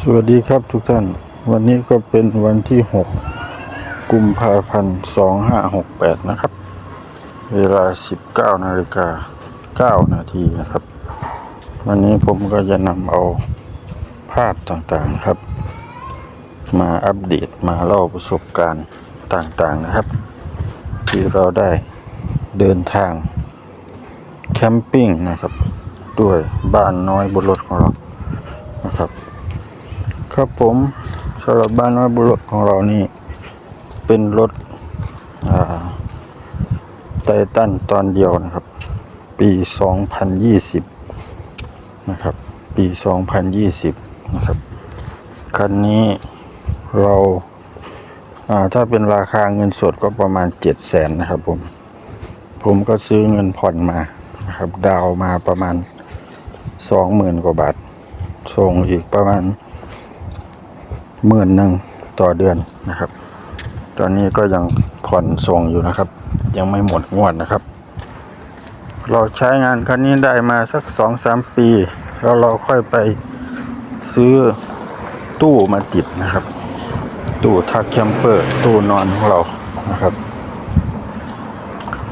สวัสดีครับทุกท่าน วันนี้ก็เป็นวันที่ 6 กุมภาพันธ์ 2568 นะครับ เวลา 19 นาฬิกา 9 นาทีนะครับ วันนี้ผมก็จะนำเอาภาพต่างๆครับ มาอัปเดตมาเล่าประสบการณ์ต่างๆนะครับ ที่เราได้เดินทางแคมปิ้งนะครับ ด้วยบ้านน้อยบนรถของเรานะครับ ครับผมสำหรับบ้านน้อยบุรุษของเรานี่ เป็นรถอ่าไททันตอนเดียวนะครับ ปี 2020 นะครับ ปี 2020 นะครับ คันนี้เราอ่าถ้าเป็นราคาเงินสดก็ประมาณ 7 0 0แสนนะครับผม ผมก็ซื้อเงินผ่อนมานะครับ ดาวมาประมาณ 20,000 กว่าบาทส่งอีกประมาณ หมื่นหนึ่งต่อเดือนนะครับ ตอนนี้ก็ยังผ่อนส่งอยู่นะครับ ยังไม่หมดงวดนะครับ เราใช้งานคันนี้ได้มาสักสองสามปี แล้วเราค่อยไปซื้อตู้มาติดนะครับ ตู้ทักแคมเปอร์ตู้นอนของเรานะครับ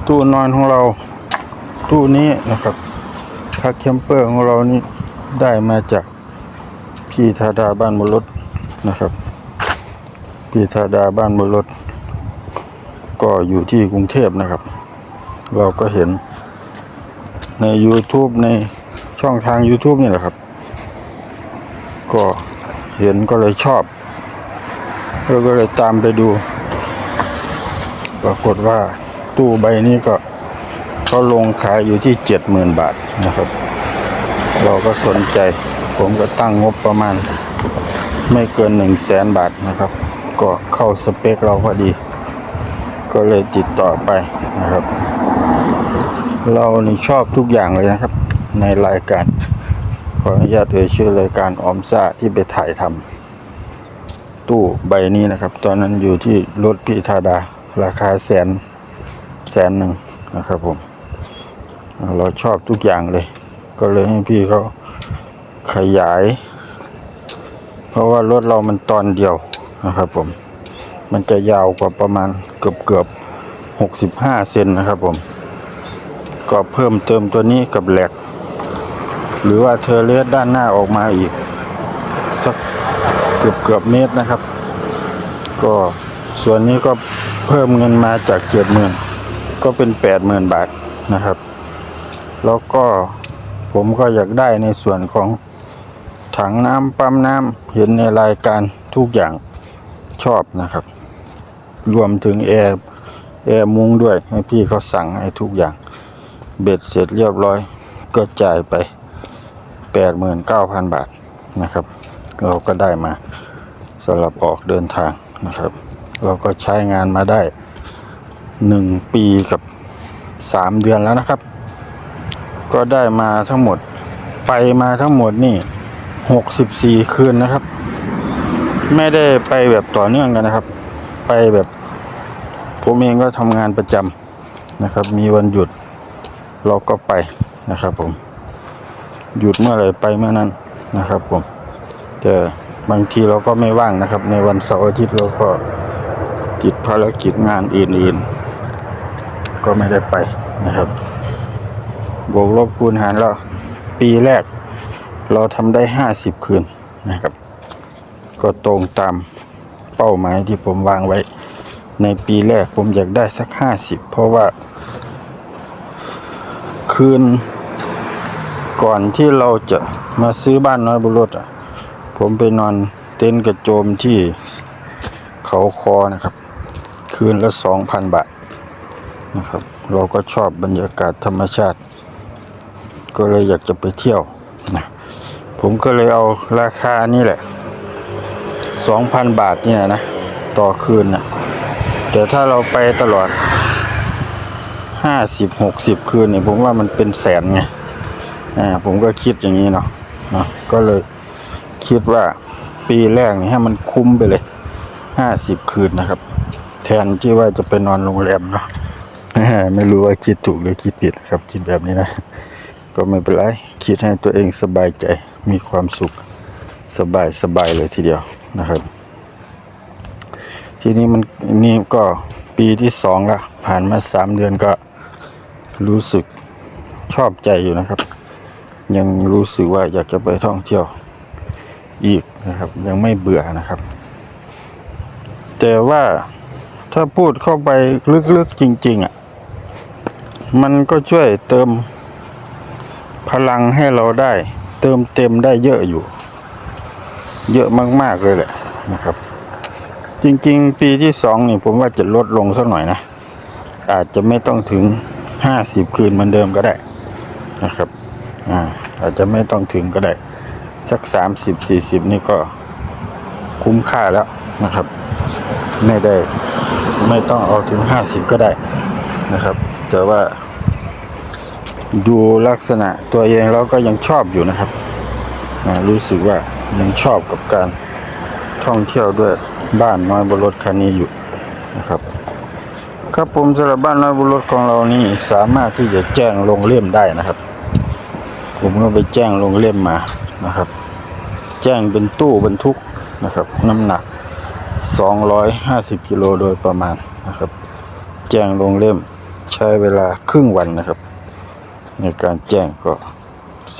ตู้นอนของเรา ตู้นี้นะครับทักแคมเปอร์ของเรานี่ได้มาจากพี่ธาดาบ้านมรถ นะครับ พี่ธาดาบ้านบนรถ ก็อยู่ที่กรุงเทพนะครับ เราก็เห็นใน YouTube ในช่องทาง YouTube นี่แหละครับ ก็เห็นก็เลยชอบเราก็เลยตามไปดู ปรากฏว่าตู้ใบนี้ก็เขาลงขายอยู่ที่เจ็ดหมื่นบาทนะครับ เราก็สนใจ ผมก็ตั้งงบประมาณ ไม่เกินหนึ่งแสนบาทนะครับ ก็เข้าสเปคเราพอดี ก็เลยติดต่อไปนะครับ เรานี่ชอบทุกอย่างเลยนะครับ ในรายการ ขออนุญาตเอ่ยชื่อรายการออมซ่าที่ไปถ่ายทำตู้ใบนี้นะครับ ตอนนั้นอยู่ที่รถพี่ธาดา ราคาแสนแสนหนึ่งนะครับผม เราชอบทุกอย่างเลย ก็เลยให้พี่เขาขยาย เพราะว่ารถเรามันตอนเดียวนะครับผม มันจะยาวกว่าประมาณเกือบเกือบหกสิบห้าเซนนะครับผม ก็เพิ่มเติมตัวนี้กับแหลก หรือว่าเทเลสด้านหน้าออกมาอีก สักเกือบเกือบเมตรนะครับ ก็ส่วนนี้ก็เพิ่มเงินมาจากเจ็ดหมื่นก็เป็นแปดหมื่นบาทนะครับ แล้วก็ผมก็อยากได้ในส่วนของ ถังน้ำปั๊มน้ำเห็นในรายการทุกอย่างชอบนะครับ รวมถึงแอร์แอร์มุ้งด้วยให้พี่เขาสั่งให้ทุกอย่าง เบ็ดเสร็จเรียบร้อย ก็จ่ายไป 89,000 บาทนะครับ เราก็ได้มาสำหรับออกเดินทางนะครับ เราก็ใช้งานมาได้ 1 ปีกับ 3 เดือนแล้วนะครับ ก็ได้มาทั้งหมดไปมาทั้งหมดนี่ หกสิบสี่คืนนะครับ ไม่ได้ไปแบบต่อเนื่องกันนะครับ ไปแบบผมเองก็ทำงานประจำนะครับ มีวันหยุดเราก็ไปนะครับผม หยุดเมื่อไหร่ไปเมื่อนั้นนะครับผมแต่บางทีเราก็ไม่ว่างนะครับ ในวันเสาร์อาทิตย์เราก็ติดภารกิจงานอื่นๆ ก็ไม่ได้ไปนะครับ บวกลบคูณหารแล้วปีแรก เราทำได้ห้าสิบคืนนะครับ ก็ตรงตามเป้าหมายที่ผมวางไว้ ในปีแรกผมอยากได้สักห้าสิบเพราะว่า คืน ก่อนที่เราจะมาซื้อบ้านน้อยบุรุษอะ ผมไปนอนเต็นท์กระโจมที่เขาคอนะครับ คืนละสองพันบาทนะครับ เราก็ชอบบรรยากาศธรรมชาติ ก็เลยอยากจะไปเที่ยวนะ ผมก็เลยเอาราคานี่แหละสองพันบาทเนี่ยนะ ต่อคืนนะแต่ถ้าเราไปตลอดห้าสิบหกสิบคืนเนี่ยผมว่ามันเป็นแสนไงอ่าผมก็คิดอย่างนี้เนาะนะก็เลยคิดว่าปีแรกนี่ให้มันคุ้มไปเลยห้าสิบคืนนะครับ แทนที่ว่าจะไปนอนโรงแรมเนาะไม่รู้ว่าคิดถูกหรือคิดผิดครับ คิดแบบนี้นะ ก็ไม่เป็นไร คิดให้ตัวเองสบายใจ มีความสุขสบายสบายเลยทีเดียวนะครับ ทีนี้มันนี่ก็ปีที่สองละผ่านมาสามเดือนก็รู้สึกชอบใจอยู่นะครับ ยังรู้สึกว่าอยากจะไปท่องเที่ยวอีกนะครับ ยังไม่เบื่อนะครับ แต่ว่าถ้าพูดเข้าไปลึกๆจริง ๆอะมันก็ช่วยเติม พลังให้เราได้ เติมเต็มได้เยอะอยู่ เยอะมากๆเลยแหละนะครับ จริงๆ ปีที่สองนี่ผมว่าจะลดลงสักหน่อยนะ อาจจะไม่ต้องถึงห้าสิบคืนเหมือนเดิมก็ได้นะครับอ่าอาจจะไม่ต้องถึงก็ได้ สักสามสิบสี่สิบนี่ก็คุ้มค่าแล้วนะครับ ไม่ได้ไม่ต้องเอาถึงห้าสิบก็ได้นะครับ แต่ว่า ดูลักษณะตัวเองแล้วก็ยังชอบอยู่นะครับ รู้สึกว่ายังชอบกับการท่องเที่ยวด้วยบ้านน้อยบนรถคันนี้อยู่นะครับครับผมสำหรับบ้านน้อยบนรถของเรานี่สามารถที่จะแจ้งลงเล่มได้นะครับ ผมก็ไปแจ้งลงเล่มมานะครับ แจ้งเป็นตู้บรรทุกนะครับ น้ำหนัก 250กิโลโดยประมาณนะครับ แจ้งลงเล่มใช้เวลาครึ่งวันนะครับ ในการแจ้งก็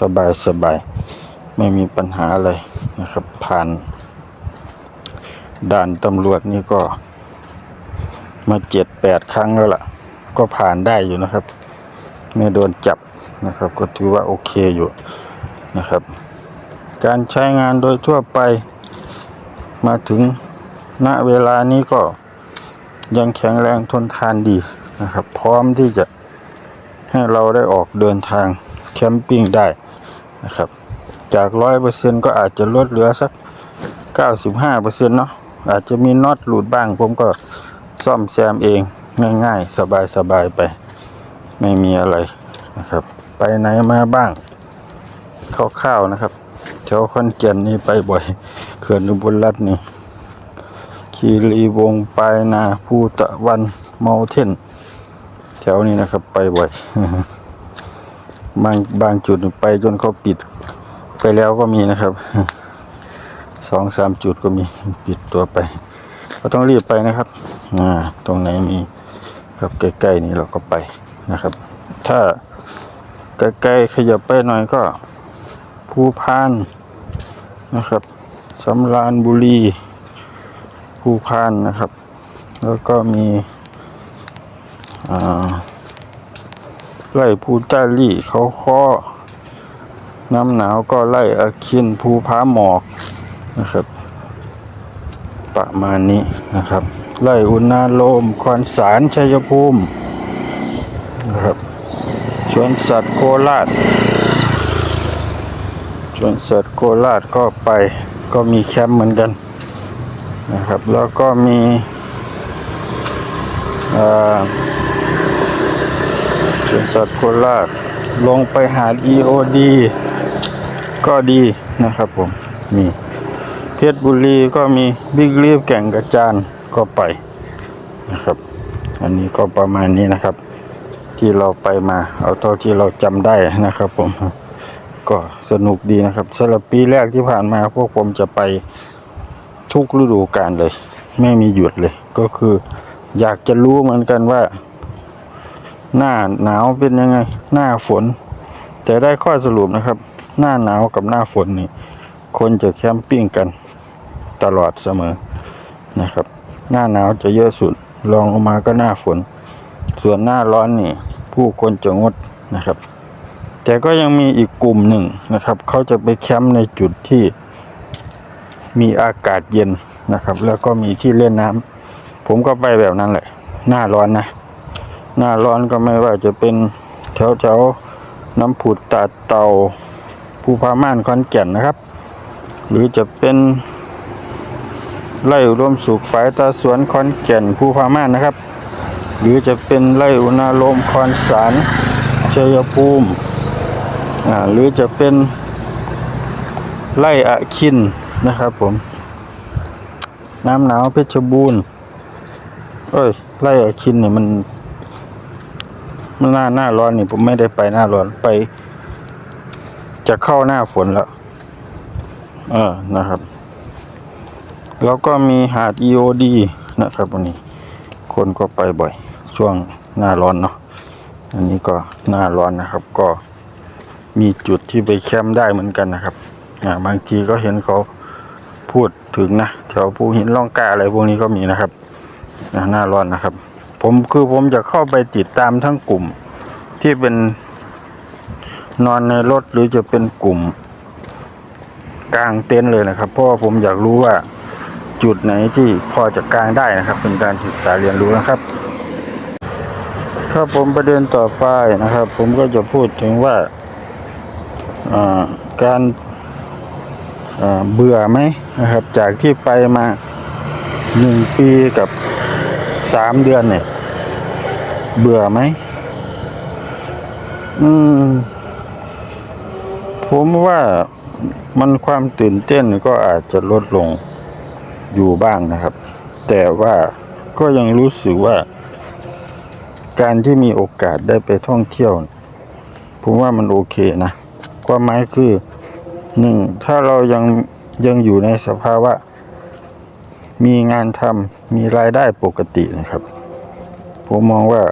สบายสบายไม่มีปัญหาอะไรนะครับ ผ่านด่านตำรวจนี่ก็มาเจ็ดแปดครั้งแล้วล่ะ ก็ผ่านได้อยู่นะครับ ไม่โดนจับนะครับ ก็ถือว่าโอเคอยู่นะครับ การใช้งานโดยทั่วไปมาถึงณเวลานี้ก็ยังแข็งแรงทนทานดีนะครับ พร้อมที่จะ ให้เราได้ออกเดินทางแคมปิ้งได้นะครับ จากร้อยเปอร์เซ็นก็อาจจะลดเหลือสักเก้าสิบห้าเปอร์เซ็นเนาะอาจจะมีน็อตหลุดบ้าง ผมก็ซ่อมแซมเองง่ายๆ สบายๆไป ไม่มีอะไรนะครับ ไปไหนมาบ้างคร่าวๆนะครับแถวคอนเกนนี่ไปบ่อยเขื่อนอุบลรัตน์นี่คีรีวงศ์ปายนาภูตะวันเมาเทน แถวนี้นะครับ ไปบ่อยบางบางจุดไปจนเขาปิด ไปแล้วก็มีนะครับสองสามจุดก็มีปิดตัวไป ก็ต้องรีบไปนะครับอ่าตรงไหนมีครับใกล้ๆนี้เราก็ไปนะครับ ถ้าใกล้ๆขยับไปหน่อยก็ภูพานนะครับสำราญบุรีภูพานนะครับ แล้วก็มี ไล่ภูต้าลี่เขาข้อน้ำหนาวก็ไล่อาคินภูผาหมอกนะครับ ประมาณนี้นะครับ ไล่อุณาโลมคอนสารชัยภูมินะครับสวนสัตว์โคราชสวนสัตว์โคราชก็ไปก็มีแคมป์เหมือนกันนะครับ แล้วก็มีอ่อ สวนสัตว์โคราชลงไปหาด EOD ก็ดีนะครับผมมีเพชรบุรีก็มีบิ๊กลีฟแก่งกระจานก็ไปนะครับ อันนี้ก็ประมาณนี้นะครับ ที่เราไปมาเอาเท่าที่เราจำได้นะครับผมก็สนุกดีนะครับสำหรับปีแรกที่ผ่านมาพวกผมจะไปทุกฤดูกาลเลย ไม่มีหยุดเลย ก็คืออยากจะรู้เหมือนกันว่า หน้าหนาวเป็นยังไง หน้าฝน แต่ได้ข้อสรุปนะครับ หน้าหนาวกับหน้าฝนนี่ คนจะแคมปิ้งกันตลอดเสมอนะครับ หน้าหนาวจะเยอะสุดรองลงมาก็หน้าฝน ส่วนหน้าร้อนนี่ ผู้คนจะงดนะครับ แต่ก็ยังมีอีกกลุ่มหนึ่งนะครับ เขาจะไปแคมป์ในจุดที่มีอากาศเย็นนะครับ แล้วก็มีที่เล่นน้ำผมก็ไปแบบนั้นแหละ หน้าร้อนนะ หน้าร้อนก็ไม่ว่าจะเป็นแถวแถวๆน้ำผุดตาดเตาภูพาม่านคอนแก่นนะครับ หรือจะเป็นไร่อุดมสุขฝายตาสวนคอนแก่นภูพาม่านนะครับ หรือจะเป็นไร่อุณาโลมคอนสารชัยภูมิหรือจะเป็นไล่อะคินนะครับผม น้ำหนาวเพชรบูรณ์เอ้ยไล่อะคินเนี่ยมัน หน้าหน้าร้อนนี่ผมไม่ได้ไปหน้าร้อนไป จะเข้าหน้าฝนแล้ว เออนะครับ แล้วก็มีหาด EOD นะครับวันนี้ คนก็ไปบ่อย ช่วงหน้าร้อนเนาะอันนี้ก็หน้าร้อนนะครับ ก็มีจุดที่ไปแคมป์ได้เหมือนกันนะครับอ่าบางทีก็เห็นเขาพูดถึงนะแถวภูหินล่องกาอะไรพวกนี้ก็มีนะครับหน้าร้อนนะครับ ผมคือผมจะเข้าไปติดตามทั้งกลุ่ม ที่เป็นนอนในรถหรือจะเป็นกลุ่ม กลางเต็นท์เลยนะครับ เพราะว่าผมอยากรู้ว่าจุดไหนที่พอจะกลางได้นะครับ เป็นการศึกษาเรียนรู้นะครับครับผมประเด็นต่อไปนะครับ ผมก็จะพูดถึงว่าการเบื่อไหมนะครับ จากที่ไปมาหนึ่งปีกับ สามเดือนเนี่ย เบื่อไหม อืม ผมว่ามันความตื่นเต้นก็อาจจะลดลงอยู่บ้างนะครับ แต่ว่าก็ยังรู้สึกว่า การที่มีโอกาสได้ไปท่องเที่ยว ผมว่ามันโอเคนะ ความหมายคือหนึ่งถ้าเรายังยังอยู่ในสภาวะ มีงานทำมีรายได้ปกตินะครับ ผมมองว่า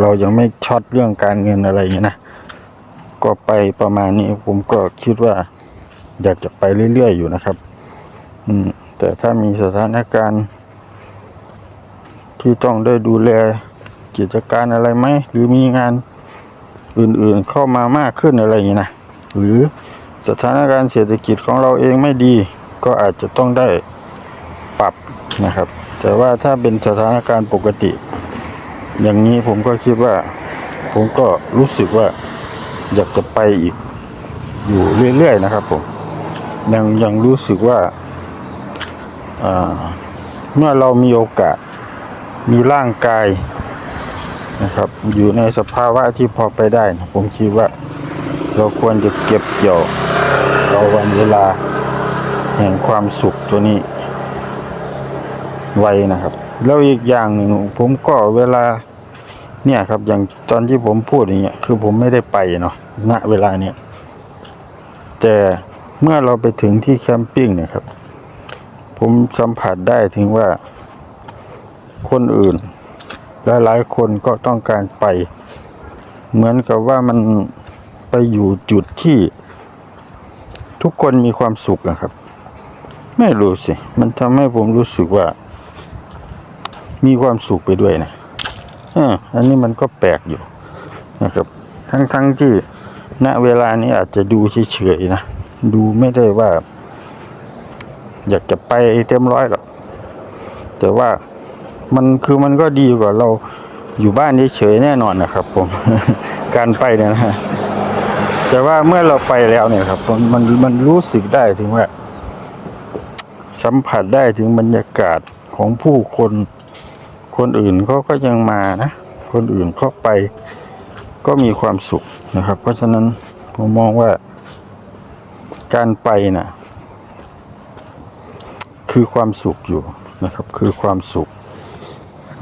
เรายังไม่ช็อตเรื่องการเงินอะไรอย่างนี้นะ ก็ไปประมาณนี้ผมก็คิดว่า อยากจะไปเรื่อยๆอยู่นะครับ อืม แต่ถ้ามีสถานการณ์ ที่ต้องได้ดูแลกิจการอะไรไหม หรือมีงานอื่นๆเข้ามามากขึ้นอะไรอย่างนี้นะ หรือสถานการณ์เศรษฐกิจของเราเองไม่ดี ก็อาจจะต้องได้ ปรับนะครับ แต่ว่าถ้าเป็นสถานการณ์ปกติ อย่างนี้ผมก็คิดว่า ผมก็รู้สึกว่าอยากจะไปอีกอยู่เรื่อยๆนะครับผมยังยังรู้สึกว่าเมื่อเรามีโอกาสมีร่างกายนะครับ อยู่ในสภาวะที่พอไปได้นะผมคิดว่า เราควรจะเก็บเกี่ยวเอาวันเวลาแห่งความสุขตัวนี้ ไว้นะครับ แล้วอีกอย่างหนึ่งผมก็เวลาเนี่ยครับ อย่างตอนที่ผมพูดอย่างเงี้ยคือผมไม่ได้ไปเนาะณเวลาเนี้ยแต่เมื่อเราไปถึงที่แคมปิ้งเนี่ยครับ ผมสัมผัสได้ถึงว่าคนอื่นหลายๆคนก็ต้องการไป เหมือนกับว่ามันไปอยู่จุดที่ ทุกคนมีความสุขนะครับ ไม่รู้สิ มันทำให้ผมรู้สึกว่า มีความสุขไปด้วยนะอันนี้มันก็แปลกอยู่นะครับ ทั้งๆทที่ณเวลานี้อาจจะดูเฉยๆนะ ดูไม่ได้ว่า อยากจะไปเต็มร้อยหรอก แต่ว่ามันคือมันก็ดีกว่าเราอยู่บ้านเฉยๆแน่นอนนะครับผม การไปเนี่ยนะฮะแต่ว่าเมื่อเราไปแล้วเนี่ยครับมันมันมันรู้สึกได้ถึงว่า สัมผัสได้ถึงบรรยากาศของผู้คน คนอื่นเขาก็ยังมานะ คนอื่นเขาไปก็มีความสุขนะครับ เพราะฉะนั้นผมมองว่าการไปนะคือความสุขอยู่นะครับ คือความสุข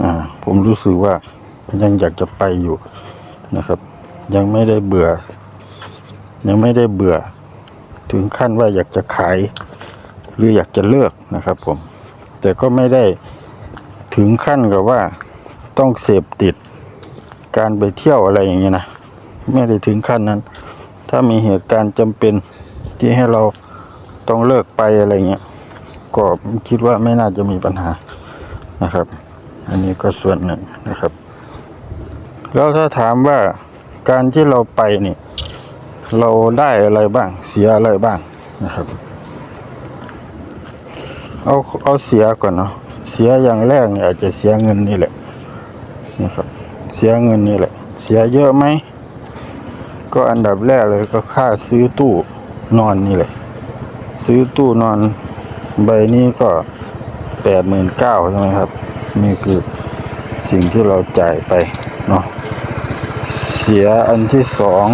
อ่าผมรู้สึกว่ายังอยากจะไปอยู่นะครับ ยังไม่ได้เบื่อ ยังไม่ได้เบื่อ ถึงขั้นว่าอยากจะขาย หรืออยากจะเลิกนะครับผม แต่ก็ไม่ได้ ถึงขั้นกับว่าต้องเสพติดการไปเที่ยวอะไรอย่างเงี้ยนะไม่ได้ถึงขั้นนั้น ถ้ามีเหตุการณ์จำเป็นที่ให้เราต้องเลิกไปอะไรเงี้ยก็คิดว่าไม่น่าจะมีปัญหานะครับ อันนี้ก็ส่วนหนึ่งนะครับ แล้วถ้าถามว่าการที่เราไปนี่เราได้อะไรบ้างเสียอะไรบ้างนะครับ เอาเอาเสียก่อนเนาะ เสียอย่างแรกเนี่ยอาจจะเสียเงินนี่แหละนะครับ เสียเงินนี่แหละ เสียเยอะไหม ก็อันดับแรกเลยก็ค่าซื้อตู้นอนนี่แหละ ซื้อตู้นอนใบนี้ก็แปดหมื่นเก้าใช่ไหมครับ นี่คือสิ่งที่เราจ่ายไปเนาะเสียอันที่สอง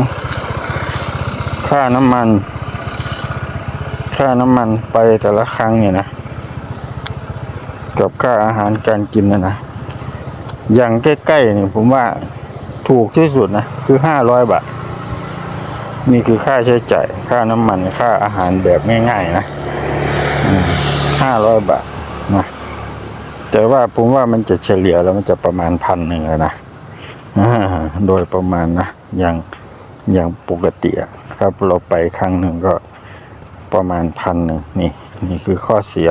ค่าน้ำมัน ค่าน้ำมันไปแต่ละครั้งเนี่ยนะ กับค่าอาหารการกินนะนะอย่างใกล้ๆนี่ผมว่าถูกที่สุดนะ คือห้าร้อยบาท นี่คือค่าใช้จ่าย ค่าน้ำมันค่าอาหารแบบง่าย ๆ นะห้าร้อยบาทนะแต่ว่าผมว่ามันจะเฉลี่ยแล้วมันจะประมาณพันหนึ่งนะโดยประมาณนะ อย่างอย่างปกติครับเราไปครั้งหนึ่งก็ประมาณพันหนึ่งนี่ นี่คือข้อเสีย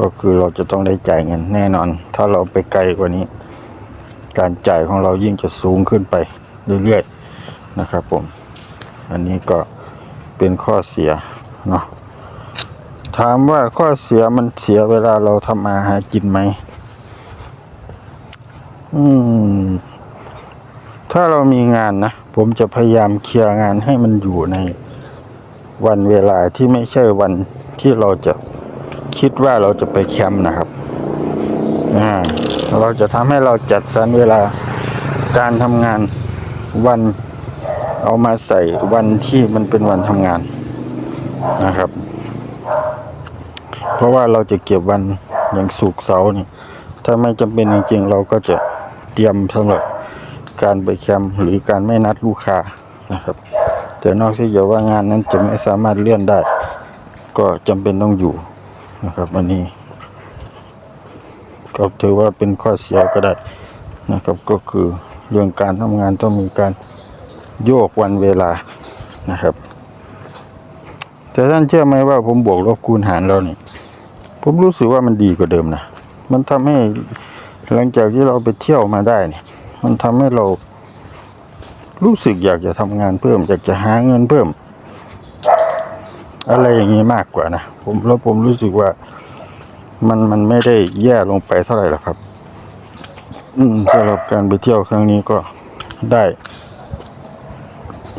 ก็คือเราจะต้องได้จ่ายเงินแน่นอน ถ้าเราไปไกลกว่านี้ การจ่ายของเรายิ่งจะสูงขึ้นไปเรื่อยๆนะครับผม อันนี้ก็เป็นข้อเสียเนาะถามว่าข้อเสียมันเสียเวลาเราทำมาหากินไหมอืม ถ้าเรามีงานนะ ผมจะพยายามเคลียร์งานให้มันอยู่ในวันเวลาที่ไม่ใช่วันที่เราจะ คิดว่าเราจะไปแคมป์นะครับอ่าเราจะทำให้เราจัดสรรเวลาการทำงานวันเอามาใส่วันที่มันเป็นวันทำงานนะครับ เพราะว่าเราจะเก็บวันอย่างสุกเสาร์นี่ถ้าไม่จำเป็นจริงๆ เราก็จะเตรียมสำหรับการไปแคมป์หรือการไม่นัดลูกค้านะครับ แต่นอกจากว่างานนั้นจะไม่สามารถเลื่อนได้ ก็จำเป็นต้องอยู่ นะครับ อันนี้ ก็ถือว่าเป็นข้อเสียก็ได้นะครับ ก็คือเรื่องการทำงานต้องมีการโยกวันเวลานะครับ แต่ท่านเชื่อไหมว่าผมบวกลบคูณหารแล้วนี่ผมรู้สึกว่ามันดีกว่าเดิมนะ มันทำให้หลังจากที่เราไปเที่ยวมาได้เนี่ย มันทำให้เรารู้สึกอยากจะทำงานเพิ่ม อยากจะหาเงินเพิ่ม อะไรอย่างนี้มากกว่านะผมแล้วผมรู้สึกว่า มันมันไม่ได้แย่ลงไปเท่าไหร่หรอกครับ อืมสำหรับการไปเที่ยวครั้งนี้ก็ได้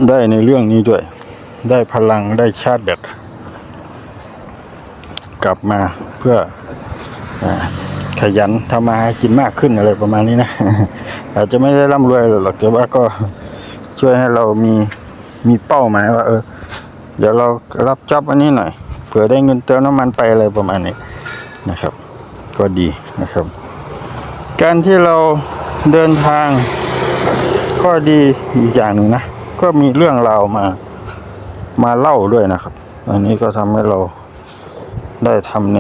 ได้ในเรื่องนี้ด้วย ได้พลังได้ชาร์จแบตกลับมาเพื่ออขยันทำมาหากินมากขึ้นอะไรประมาณนี้นะ อาจจะไม่ได้ร่ำรวยหรอกแต่ว่าก็ช่วยให้เรามีมีเป้าหมายว่า เออ เดี๋ยวเรารับจ็อบอันนี้หน่อยเผื่อได้เงินเติมน้ำมันไปอะไรประมาณนี้นะครับ ก็ดีนะครับ การที่เราเดินทางก็ดีอีกอย่างหนึ่งนะ ก็มีเรื่องราวมามาเล่าด้วยนะครับ อันนี้ก็ทำให้เราได้ทำใน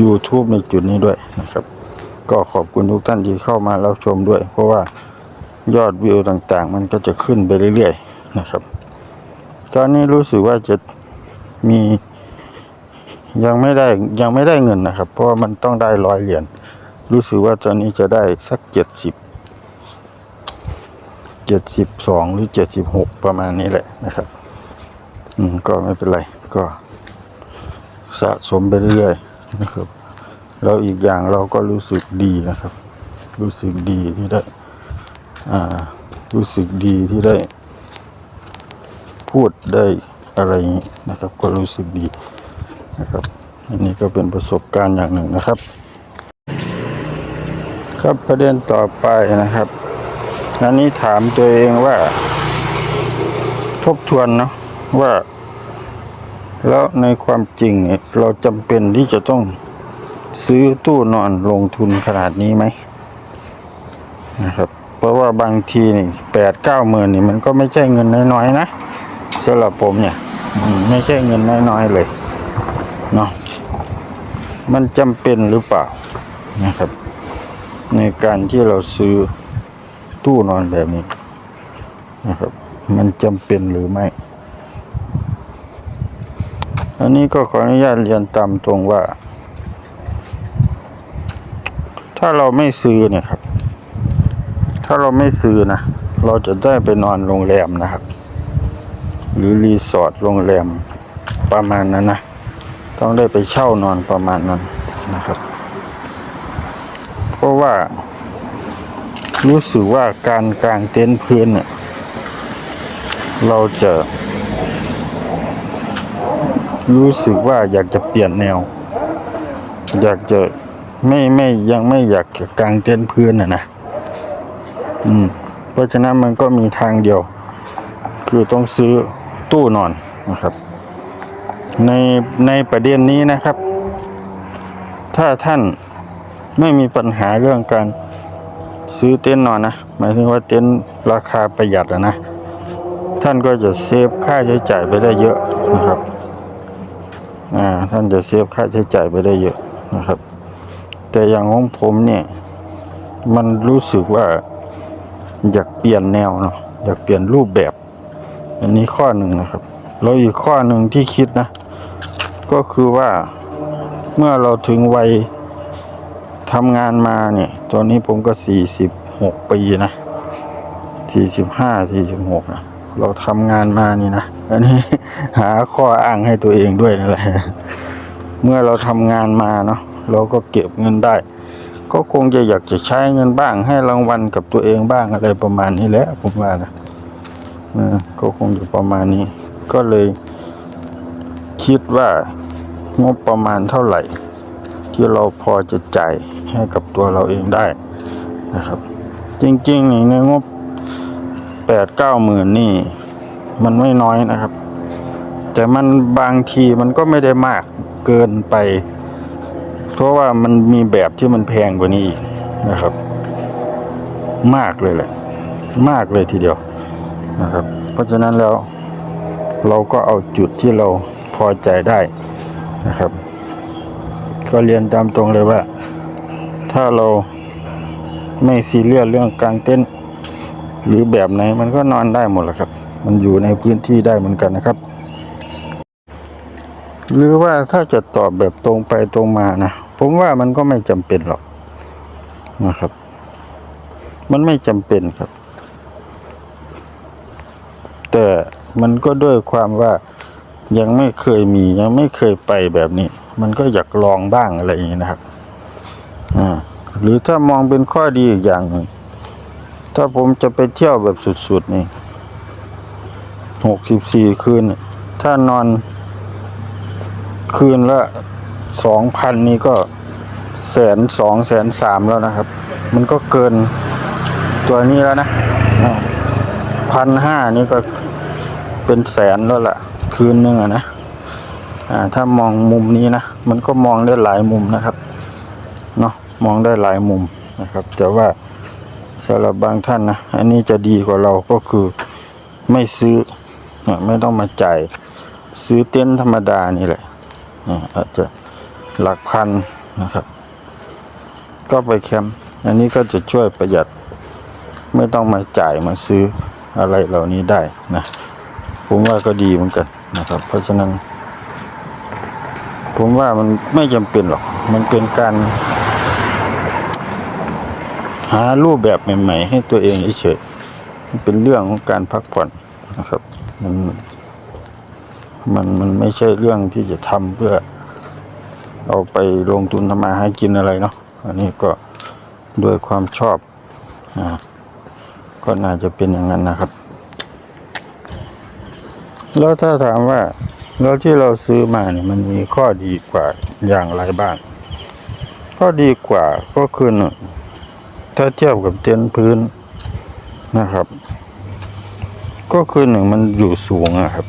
YouTube ในจุดนี้ด้วยนะครับ ก็ขอบคุณทุกท่านที่เข้ามารับชมด้วย เพราะว่ายอดวิวต่างๆ มันก็จะขึ้นไปเรื่อยๆนะครับ ตอนนี้รู้สึกว่าจะมียังไม่ได้ยังไม่ได้เงินนะครับ เพราะว่ามันต้องได้ร้อยเหรียญรู้สึกว่าตอนนี้จะได้สักเจ็ดสิบเจ็ดสิบสองหรือเจ็ดสิบหกประมาณนี้แหละนะครับ อืมก็ไม่เป็นไร ก็สะสมไปเรื่อยๆนะครับ แล้วอีกอย่างเราก็รู้สึกดีนะครับ รู้สึกดีที่ได้ อ่า รู้สึกดีที่ได้ พูดได้อะไรอย่างนี้นะครับ ก็รู้สึกดีนะครับ อันนี้ก็เป็นประสบการณ์อย่างหนึ่งนะครับ ครับประเด็นต่อไปนะครับอันนี้ถามตัวเองว่า ทบทวนเนาะว่า แล้วในความจริงเนี่ยเราจำเป็นที่จะต้องซื้อตู้นอนลงทุนขนาดนี้ไหมนะครับ เพราะว่าบางทีนี่แปดเก้าหมื่นนี่มันก็ไม่ใช่เงินน้อยๆนะ สำหรับผมเนี่ยไม่ใช่เงินน้อยๆเลยเนาะมันจำเป็นหรือเปล่านะครับ ในการที่เราซื้อตู้นอนแบบนี้นะครับ มันจำเป็นหรือไม่ อันนี้ก็ขออนุญาตเรียนตามตรงว่า ถ้าเราไม่ซื้อเนี่ยครับ ถ้าเราไม่ซื้อนะเราจะได้ไปนอนโรงแรมนะครับ หรือรีสอร์ทโรงแรมประมาณนั้นนะ ต้องได้ไปเช่านอนประมาณนั้นนะครับ เพราะว่า รู้สึกว่าการกางเต็นท์พื้นเนี่ยเราจะ รู้สึกว่าอยากจะเปลี่ยนแนว อยากจะไม่ไม่ยังไม่อยากจะกางเต็นท์พื้นนะนะอืม เพราะฉะนั้นมันก็มีทางเดียว คือต้องซื้อ ตู้นอนนะครับ ในในประเด็นนี้นะครับ ถ้าท่านไม่มีปัญหาเรื่องการซื้อเต็นท์นอนนะหมายถึงว่าเต็นท์ราคาประหยัดอะนะ ท่านก็จะเซฟค่าใช้จ่ายไปได้เยอะนะครับอ่าท่านจะเซฟค่าใช้จ่ายไปได้เยอะนะครับ แต่อย่างของผมเนี่ยมันรู้สึกว่าอยากเปลี่ยนแนวเนาะอยากเปลี่ยนรูปแบบ อันนี้ข้อหนึ่งนะครับ แล้วอีกข้อหนึ่งที่คิดนะ ก็คือว่าเมื่อเราถึงวัยทำงานมาเนี่ย ตอนนี้ผมก็สี่สิบหกปีนะสี่สิบห้าสี่สิบหกนะเราทำงานมานี่นะ อันนี้หาข้ออ้างให้ตัวเองด้วยนั่นแหละ เมื่อเราทำงานมาเนาะเราก็เก็บเงินได้ ก็คงจะอยากจะใช้เงินบ้างให้รางวัลกับตัวเองบ้างอะไรประมาณนี้แหละผมว่านะ ก็คงจะประมาณนี้ ก็เลยคิดว่างบประมาณเท่าไหร่ ที่เราพอจะจ่ายให้กับตัวเราเองได้นะครับ จริงๆนี่ในงบแปดเก้าหมื่นนี่ มันไม่น้อยนะครับ แต่มันบางทีมันก็ไม่ได้มากเกินไป เพราะว่ามันมีแบบที่มันแพงกว่านี้อีกนะครับ มากเลยแหละ มากเลยทีเดียว นะครับ เพราะฉะนั้นแล้วเราก็เอาจุดที่เราพอใจได้นะครับ ก็เรียนตามตรงเลยว่า ถ้าเราไม่ซีเรียสเรื่องกลางเต้นท์หรือแบบไหนมันก็นอนได้หมดแหละครับ มันอยู่ในพื้นที่ได้เหมือนกันนะครับ หรือว่าถ้าจะตอบแบบตรงไปตรงมานะผมว่ามันก็ไม่จำเป็นหรอกนะครับ มันไม่จำเป็นครับ แต่มันก็ด้วยความว่ายังไม่เคยมียังไม่เคยไปแบบนี้ มันก็อยากลองบ้างอะไรอย่างนี้นะครับอ่าหรือถ้ามองเป็นข้อดีอีกอย่างหนึ่งถ้าผมจะไปเที่ยวแบบสุดๆนี่หกสิบสี่คืน ถ้านอนคืนละสองพันนี่ก็แสนสองแสนสามแล้วนะครับ มันก็เกินตัวนี้แล้วนะ พันห้านี่ก็เป็นแสนแล้วล่ะ คืนหนึ่งอะนะอ่าถ้ามองมุมนี้นะ มันก็มองได้หลายมุมนะครับเนาะมองได้หลายมุมนะครับ แต่ว่าสำหรับบางท่านนะอันนี้จะดีกว่าเราก็คือไม่ซื้อไม่ต้องมาจ่ายซื้อเต็นท์ธรรมดานี่แหละอ่าอาจจะหลักพันนะครับ ก็ไปแคมป์อันนี้ก็จะช่วยประหยัด ไม่ต้องมาจ่ายมาซื้อ อะไรเหล่านี้ได้นะผมว่าก็ดีเหมือนกันนะครับ เพราะฉะนั้น ผมว่ามันไม่จำเป็นหรอก มันเป็นการ หารูปแบบใหม่ ๆ ให้ตัวเองเฉยๆเป็นเรื่องของการพักผ่อนนะครับ มันมันมันไม่ใช่เรื่องที่จะทำเพื่อ เอาไปลงทุนทำมาหากินอะไรเนาะอันนี้ก็ด้วยความชอบอ่า ก็น่าจะเป็นอย่างนั้นนะครับ แล้วถ้าถามว่าแล้วที่เราซื้อมาเนี่ยมันมีข้อดีกว่าอย่างไรบ้างข้อดีกว่าก็คือหนึ่งถ้าเทียบกับเต็นท์พื้นนะครับ ก็คือหนึ่งมันอยู่สูงอะครับ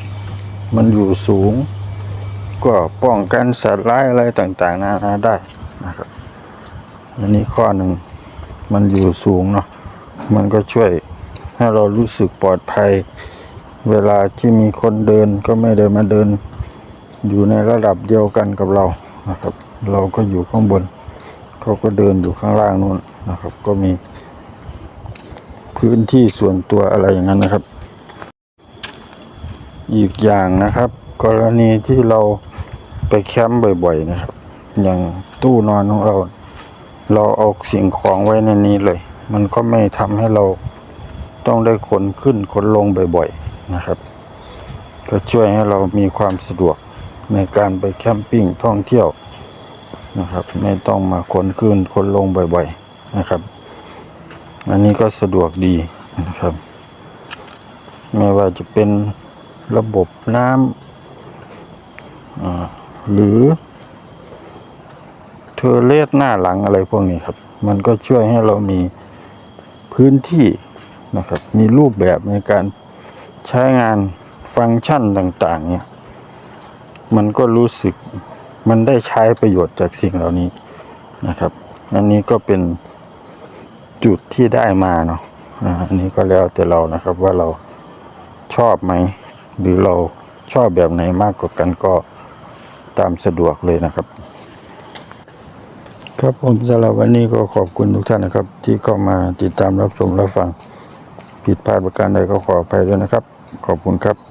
มันอยู่สูง ก็ป้องกันสัตว์ร้ายอะไรต่างๆนานาได้นะครับอันนี้ข้อหนึ่งมันอยู่สูงเนาะ มันก็ช่วยให้เรารู้สึกปลอดภัย เวลาที่มีคนเดินก็ไม่ได้มาเดิน อยู่ในระดับเดียวกันกับเรานะครับ เราก็อยู่ข้างบน เขาก็เดินอยู่ข้างล่างนู่นนะครับ ก็มี พื้นที่ส่วนตัวอะไรอย่างนั้นนะครับ อีกอย่างนะครับ กรณีที่เราไปแคมป์บ่อยๆนะครับ อย่างตู้นอนของเรา เราเอาสิ่งของไว้ในนี้เลย มันก็ไม่ทำให้เราต้องได้ขนขึ้นขนลงบ่อยๆนะครับ ก็ช่วยให้เรามีความสะดวกในการไปแคมปิ้งท่องเที่ยวนะครับ ไม่ต้องมาขนขึ้นขนลงบ่อยๆนะครับ อันนี้ก็สะดวกดีนะครับ ไม่ว่าจะเป็นระบบน้ำหรือเทอร์เลสหน้าหลังอะไรพวกนี้ครับ มันก็ช่วยให้เรามี พื้นที่นะครับ มีรูปแบบในการใช้งานฟังก์ชันต่างๆเนี่ยมันก็รู้สึกมันได้ใช้ประโยชน์จากสิ่งเหล่านี้นะครับ อันนี้ก็เป็นจุดที่ได้มาเนาะอันนี้ก็แล้วแต่เรานะครับว่าเราชอบไหม หรือเราชอบแบบไหนมากกว่ากันก็ตามสะดวกเลยนะครับ ครับผมสำหรับวันนี้ก็ขอบคุณทุกท่านนะครับ ที่เข้ามาติดตามรับชมรับฟังผิดพลาดประการใดก็ขออภัยด้วยนะครับ ขอบคุณครับ